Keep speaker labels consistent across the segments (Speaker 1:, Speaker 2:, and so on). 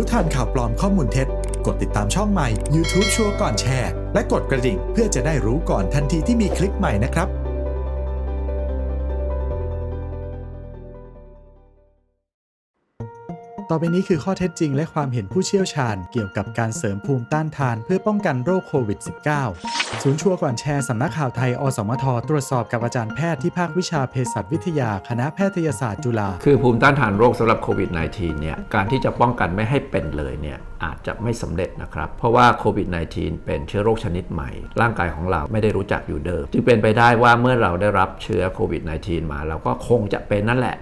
Speaker 1: รู้ทันข่าวปลอมข้อมูลเท็จ กดติดตามช่องใหม่ YouTube ชัวร์ก่อนแชร์ และกดกระดิ่ง เพื่อจะได้รู้ก่อนทันทีที่มีคลิปใหม่นะครับ ต่อไปนี้คือข้อเท็จจริงและความเห็นผู้เชี่ยวชาญเกี่ยวกับการเสริมภูมิต้านทานเพื่อป้องกันโรคโควิด -19 ศูนย์ชัวร์ก่อนแชร์สำนักข่าวไทย อสมท ตรวจสอบกับอาจารย์แพทย์ที่ภาควิชาเภสัชวิทยาคณะแพทยศาสตร์จุฬา
Speaker 2: คือภูมิต้านทานโรคสำหรับโควิด -19 เนี่ย การที่จะป้องกันไม่ให้เป็นเลยเนี่ยอาจจะไม่สำเร็จนะครับ เพราะว่าโควิด -19 เป็นเชื้อโรคชนิดใหม่ ร่างกายของเราไม่ได้รู้จักอยู่เดิม จึงเป็นไปได้ว่าเมื่อเราได้รับเชื้อโควิด -19 มาเราก็คงจะเป็นนั่นแหละ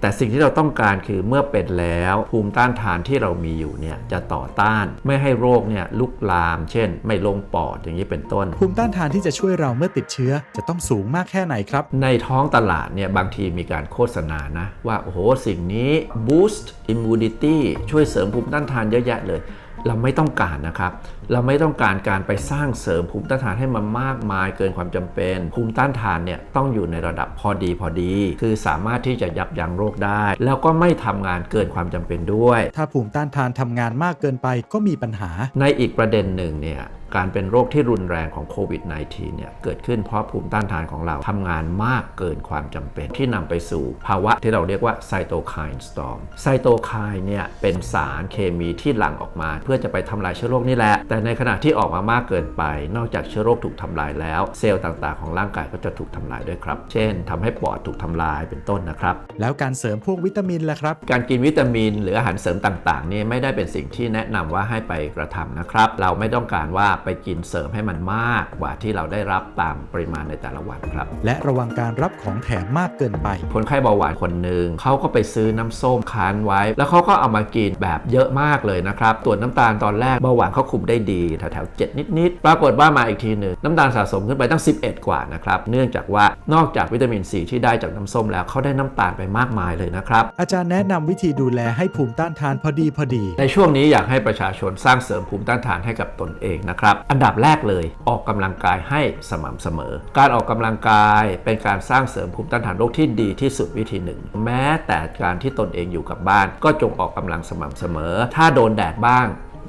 Speaker 2: แต่สิ่งที่เราต้องการคือเมื่อเป็นแล้ว ภูมิต้านทานที่เรามีอยู่เนี่ยจะต่อต้านไม่ให้โรคเนี่ยลุกลาม เช่น ไม่ลงปอดอย่างนี้เป็นต้น
Speaker 1: ภูมิต้านทานที่จะช่วยเราเมื่อติดเชื้อ จะต้องสูงมากแค่ไหนครับ
Speaker 2: ในท้องตลาดเนี่ยบางทีมีการโฆษณานะ ว่าโอ้โหสิ่งนี้ boost immunity ช่วยเสริมภูมิต้านทานเยอะแยะเลย เราไม่ต้องการนะครับ เราไม่ต้องการการไปสร้างเสริมภูมิต้านทานให้มันมากมายเกินความจำเป็น ภูมิต้านทานเนี่ยต้องอยู่ในระดับพอดีพอดี คือสามารถที่จะยับยั้งโรคได้ แล้วก็ไม่ทำงานเกินความจำเป็นด้วย
Speaker 1: ถ้าภูมิต้านทานทำงานมากเกินไปก็มีปัญหา
Speaker 2: ในอีกประเด็นหนึ่งเนี่ย การเป็นโรคที่รุนแรงของโควิด -19 เนี่ยเกิดขึ้นเพราะภูมิต้านทานของเราทำงานมากเกินความจำเป็นที่นำไปสู่ภาวะที่เราเรียกว่าไซโตไคน์สตอมไซโตไคน์เนี่ยเป็นสารเคมีที่หลั่งออกมา เพื่อจะไปทำลายเชื้อโรคนี่แหละ แต่ในขณะที่ออกมามากเกินไป นอกจากเชื้อโรคถูกทำลายแล้ว เซลล์ต่างๆ ของร่างกายก็จะถูกทำลายด้วยครับ เช่นทำให้ปอดถูกทำลายเป็นต้นนะครับ
Speaker 1: แล้วการเสริมพวกวิตามินล่ะครับ
Speaker 2: การกินวิตามิน หรืออาหารเสริมต่างๆนี่ไม่ได้เป็นสิ่งที่แนะนำว่าให้ไปกระทำนะครับ เราไม่ต้องการว่าไปกินเสริมให้มันมากกว่าที่เราได้รับตามปริมาณในแต่ละวันครับ
Speaker 1: และระวังการรับของแถมมากเกินไป
Speaker 2: คนไข้เบาหวานคนหนึ่งเขาก็ไปซื้อน้ำส้มคั้นไว้ แล้วเขาก็เอามากินแบบเยอะมากเลยนะครับตรวจน้ำตาลตอนแรกเบาหวานเขาคุมได้ดีแถวๆ7นิดๆปรากฏว่ามาอีกทีหนึ่งน้ำตาลสะสมขึ้นไปตั้ง 11 กว่านะครับเนื่องจากว่านอกจากวิตามินซีที่ได้จากน้ำส้มแล้วเขาได้น้ำตาลไปมากมายเลยนะครับ
Speaker 1: อาจารย์แนะนำวิธีดูแลให้ภูมิต้านทานพอดีพอดี
Speaker 2: ในช่วงนี้อยากให้ประชาชนสร้างเสริมภูมิต้านทานให้กับตนเองนะครับอันดับแรกเลยออกกำลังกายให้สม่ำเสมอ การออกกำลังกายเป็นการสร้างเสริมภูมิต้านทานโรคที่ดีที่สุดวิธีหนึ่ง แม้แต่การที่ตนเองอยู่กับบ้าน ก็จงออกกำลังสม่ำเสมอ ถ้าโดนแดดบ้าง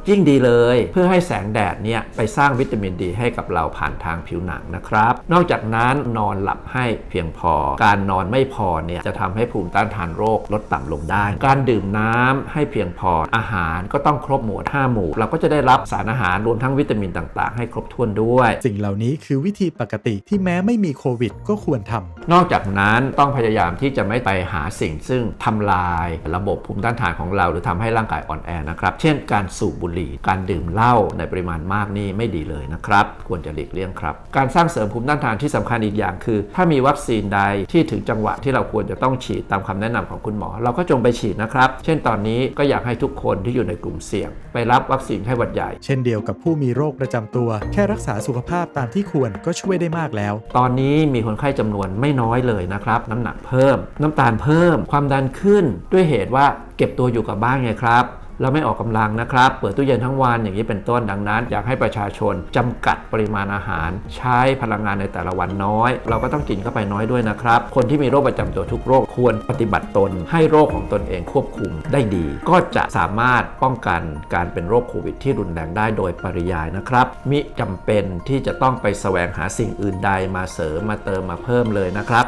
Speaker 2: ยิ่งดีเลย เพื่อให้แสงแดดเนี่ยไปสร้างวิตามินดีให้กับเราผ่านทางผิวหนังนะครับ นอกจากนั้นนอนหลับให้เพียงพอ การนอนไม่พอเนี่ยจะทำให้ภูมิต้านทานโรคลดต่ำลงได้ การดื่มน้ำให้เพียงพออาหารก็ต้องครบหมวด5หมู่ เราก็จะได้รับสารอาหารรวมทั้งวิตามินต่างๆ ให้ครบถ้วนด้วย
Speaker 1: สิ่งเหล่านี้คือวิธีปกติที่แม้ไม่มีโควิด ก็ควรทำ
Speaker 2: นอกจากนั้นต้องพยายามที่จะไม่ไปหาสิ่งซึ่งทำลาย ระบบภูมิต้านทานของเรา หรือทำให้ร่างกายอ่อนแอนะครับเช่นการสูบบุหรี่ การดื่มเหล้าในปริมาณมากนี่ไม่ดีเลยนะครับ ควรจะหลีกเลี่ยงครับ การสร้างเสริมภูมิต้านทานที่สำคัญอีกอย่างคือ ถ้ามีวัคซีนใดที่ถึงจังหวะที่เราควรจะต้องฉีดตามคำแนะนำของคุณหมอ เราก็จงไปฉีดนะครับ เช่นตอนนี้ก็อยากให้ทุกคนที่อยู่ในกลุ่มเสี่ยง ไปรับวัคซีนไข้หวัดใหญ่
Speaker 1: เช่นเดียวกับผู้มีโรคประจำตัว แค่รักษาสุขภาพตามที่ควรก็ช่วยได้มากแล้ว
Speaker 2: ตอนนี้มีคนไข้จำนวนไม่น้อยเลยนะครับ น้ำหนักเพิ่ม น้ำตาลเพิ่ม ความดันขึ้นด้วยเหตุว่าเก็บตัวอยู่กับบ้านไงครับ เราไม่ออกกำลังนะครับ เปิดตู้เย็นทั้งวันอย่างนี้เป็นต้นดังนั้น อยากให้ประชาชนจำกัดปริมาณอาหาร ใช้พลังงานในแต่ละวันน้อย เราก็ต้องกินเข้าไปน้อยด้วยนะครับ คนที่มีโรคประจำตัวทุกโรคควรปฏิบัติตน ให้โรคของตนเองควบคุมได้ดี ก็จะสามารถป้องกันการเป็นโรคโควิดที่รุนแรงได้โดยปริยายนะครับ มิจำเป็นที่จะต้องไปแสวงหาสิ่งอื่นใดมาเสริมมาเติมมาเพิ่มเลยนะครับ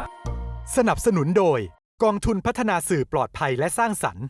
Speaker 1: สนับสนุนโดยกองทุนพัฒนาสื่อปลอดภัยและสร้างสรรค์